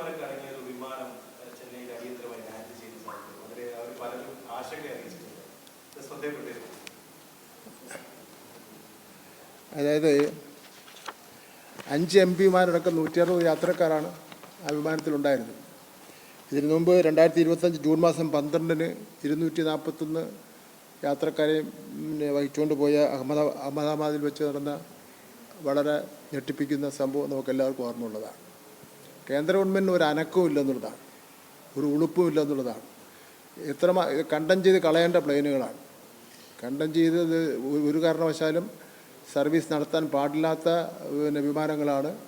പിമാരൊക്കെ ഇറങ്ങിയ ഒരു വിമാനം ചെന്നൈയിൽ അടിയന്തരമായി ലാൻഡ് ചെയ്ത സമയത്ത് വളരെ അവർ പലരും ആശങ്ക അറിയിച്ചിട്ടുണ്ട്. ശ്രദ്ധയപ്പെട്ടിരുന്നു അതായത് അഞ്ച് എം പിമാരടക്കം നൂറ്റി അറുപത് യാത്രക്കാരാണ് ആ വിമാനത്തിലുണ്ടായിരുന്നത്. ഇതിനു മുമ്പ് രണ്ടായിരത്തി ഇരുപത്തഞ്ച് ജൂൺ മാസം പന്ത്രണ്ടിന് ഇരുന്നൂറ്റി നാൽപ്പത്തൊന്ന് യാത്രക്കാരെ വഹിച്ചുകൊണ്ട് പോയ അഹമ്മദ അഹമ്മദാബാദിൽ വെച്ച് നടന്ന വളരെ ഞെട്ടിപ്പിക്കുന്ന സംഭവം നമുക്ക് എല്ലാവർക്കും ഓർമ്മയുള്ളതാണ് കേന്ദ്ര ഗവൺമെന്റിന് ഒരു അനക്കവും ഇല്ലെന്നുള്ളതാണ്. ഒരു ഉളുപ്പും ഇല്ലെന്നുള്ളതാണ്. എത്ര കണ്ടം ചെയ്ത് കളയേണ്ട പ്ലെയിനുകളാണ്. കണ്ടം ചെയ്തത് ഒരു- കാരണവശാലും സർവീസ് നടത്താൻ പാടില്ലാത്ത പിന്നെ വിമാനങ്ങളാണ്.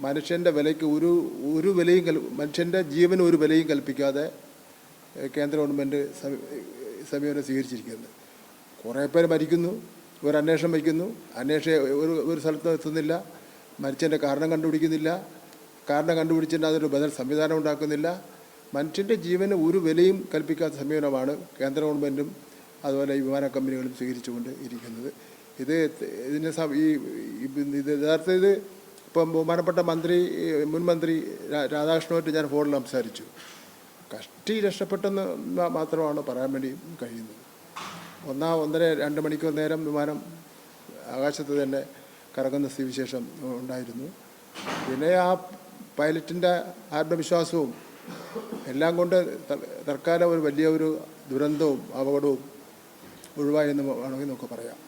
മനുഷ്യന്റെ വിലയ്ക്ക് ഒരു ഒരു വിലയും കൽ മനുഷ്യന്റെ ജീവന് ഒരു വിലയും കൽപ്പിക്കാതെ കേന്ദ്ര ഗവൺമെന്റ് സമീ- സമീപനം സ്വീകരിച്ചിരിക്കുന്നത്. കുറേ പേര് മരിക്കുന്നു ഒരു അന്വേഷണം വയ്ക്കുന്നു. അന്വേഷണം ഒരു ഒരു സ്ഥലത്ത് എത്തുന്നില്ല. മരിച്ചതിന്റെ കാരണം കണ്ടുപിടിക്കുന്നില്ല. കാരണം കണ്ടുപിടിച്ചിട്ട് അതൊരു ബദൽ സംവിധാനം ഉണ്ടാക്കുന്നില്ല. മനുഷ്യന്റെ ജീവന് ഒരു വിലയും കൽപ്പിക്കാത്ത സമീപനമാണ് കേന്ദ്ര ഗവൺമെന്റും അതുപോലെ വിമാന കമ്പനികളും സ്വീകരിച്ചുകൊണ്ട് ഇരിക്കുന്നത്. ഇത് ഇതിന് ഈ ഇത് യഥാർത്ഥ ഇത് ഇപ്പം ബഹുമാനപ്പെട്ട മന്ത്രി മുൻ മന്ത്രി രാധാകൃഷ്ണനുമായിട്ട് ഞാൻ ഫോണിൽ സംസാരിച്ചു. കഷ്ടി രക്ഷപ്പെട്ടെന്ന് മാത്രമാണ് പറയാൻ വേണ്ടി കഴിയുന്നത്. ഒന്നാ ഒന്നര രണ്ട് മണിക്കൂർ നേരം വിമാനം ആകാശത്ത് തന്നെ കറങ്ങുന്ന സ്ഥിതിവിശേഷം ഉണ്ടായിരുന്നു. പിന്നെ ആ പൈലറ്റിന്റെ ആത്മവിശ്വാസവും എല്ലാം കൊണ്ട് തൽക്കാലം ഒരു വലിയ ഒരു ദുരന്തവും അപകടവും ഒഴിവായി എന്ന് വേണമെങ്കിൽ നമുക്ക് പറയാം.